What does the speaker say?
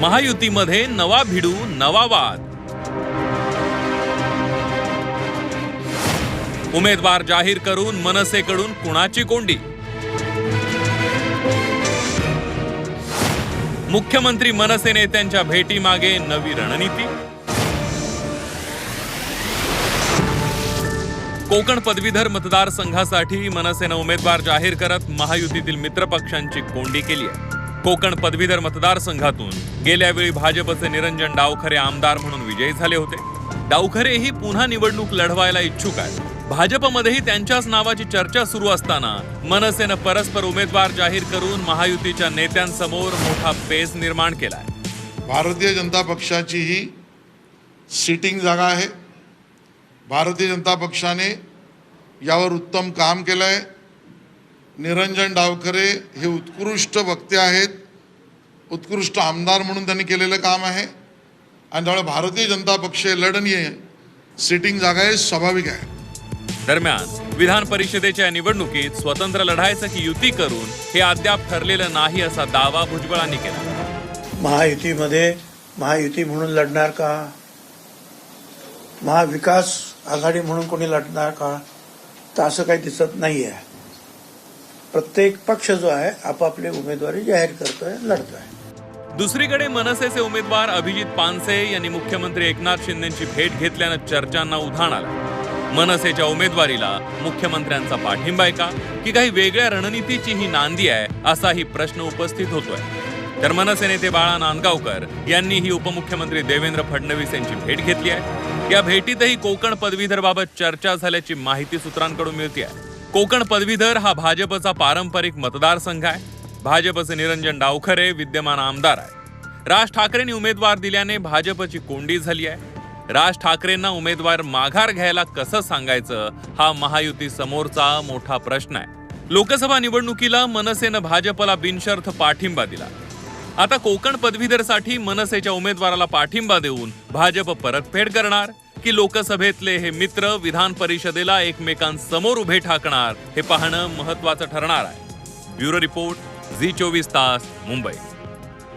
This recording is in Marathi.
महायुतीमध्ये नवा भिडू नवा वाद. उमेदवार जाहीर करून मनसेकडून कुणाची कोंडी? मुख्यमंत्री मनसे नेत्यांच्या भेटीमागे नवी रणनीती? कोकण पदवीधर मतदारसंघासाठी मनसेनं उमेदवार जाहीर करत महायुतीतील मित्रपक्षांची कोंडी केली आहे. कोकण पदवीधर मतदारसंघातून गेल्यावेळी भाजपचे निरंजन डावखरे आमदार म्हणून विजयी झाले होते. डावखरेही पुन्हा निवडणूक लढवायला इच्छुक आहेत. भाजपमध्येही त्यांच्याच नावाची चर्चा सुरू असताना मनसेनं परस्पर उमेदवार जाहीर करून महायुतीच्या नेत्यांसमोर मोठा पेज निर्माण केलाय. भारतीय जनता पक्षाची ही सिटिंग जागा आहे. भारतीय जनता पक्षाने यावर उत्तम काम केलं आहे निरंजन डावखरे हे उत्कृष्ट वक्ते आहेत. उत्कृष्ट आमदार म्हणून त्यांनी केलेलं काम आहे. आणि त्यामुळे भारतीय जनता पक्ष लढणीय सिटिंग जागा आहे स्वाभाविक आहे. दरम्यान विधान परिषदेच्या निवडणुकीत स्वतंत्र लढायचं की युती करून हे अद्याप ठरलेलं नाही असा दावा भुजबळांनी केला. महायुतीमध्ये महायुती म्हणून लढणार का? महाविकास आघाडी म्हणून कोणी लढणार का? तर असं काही दिसत नाही आहे प्रत्येक पक्ष जो आहे आपापली उमेदवारी जाहीर करतोय लढतोय. दुसरीकडे मनसेचे उमेदवार अभिजित पानसे यांनी मुख्यमंत्री एकनाथ शिंदेची भेट घेतल्यानं चर्चांना उधाण आलं. मनसेच्या उमेदवारीला मुख्यमंत्र्यांचा पाठिंबा आहे का? की काही वेगळ्या रणनीतीची ही नांदी आहे असाही प्रश्न उपस्थित होतोय. तर मनसे नेते बाळा नांदगावकर यांनीही उपमुख्यमंत्री देवेंद्र फडणवीस यांची भेट घेतली आहे. या भेटीतही कोकण पदवीधरबाबत चर्चा झाल्याची माहिती सूत्रांकडून मिळते आहे कोकण पदवीधर हा भाजपचा पारंपरिक मतदारसंघ आहे. भाजपचे निरंजन डावखरे विद्यमान आमदार आहे राज ठाकरेंनी उमेदवार दिल्याने भाजपची कोंडी झाली आहे. राज ठाकरेंना उमेदवार माघार घ्यायला कसं सांगायचं हा महायुती समोरचा मोठा प्रश्न आहे. लोकसभा निवडणुकीला मनसेनं भाजपला बिनशर्त पाठिंबा दिला. आता कोकण पदवीधरसाठी मनसेच्या उमेदवाराला पाठिंबा देऊन भाजप परतफेड करणार. की लोकसभेतले हे मित्र विधान परिषदेला एकमेकांसमोर उभे ठाकणार हे पाहणं महत्वाचं ठरणार आहे. ब्युरो रिपोर्ट झी चोवीस तास मुंबई.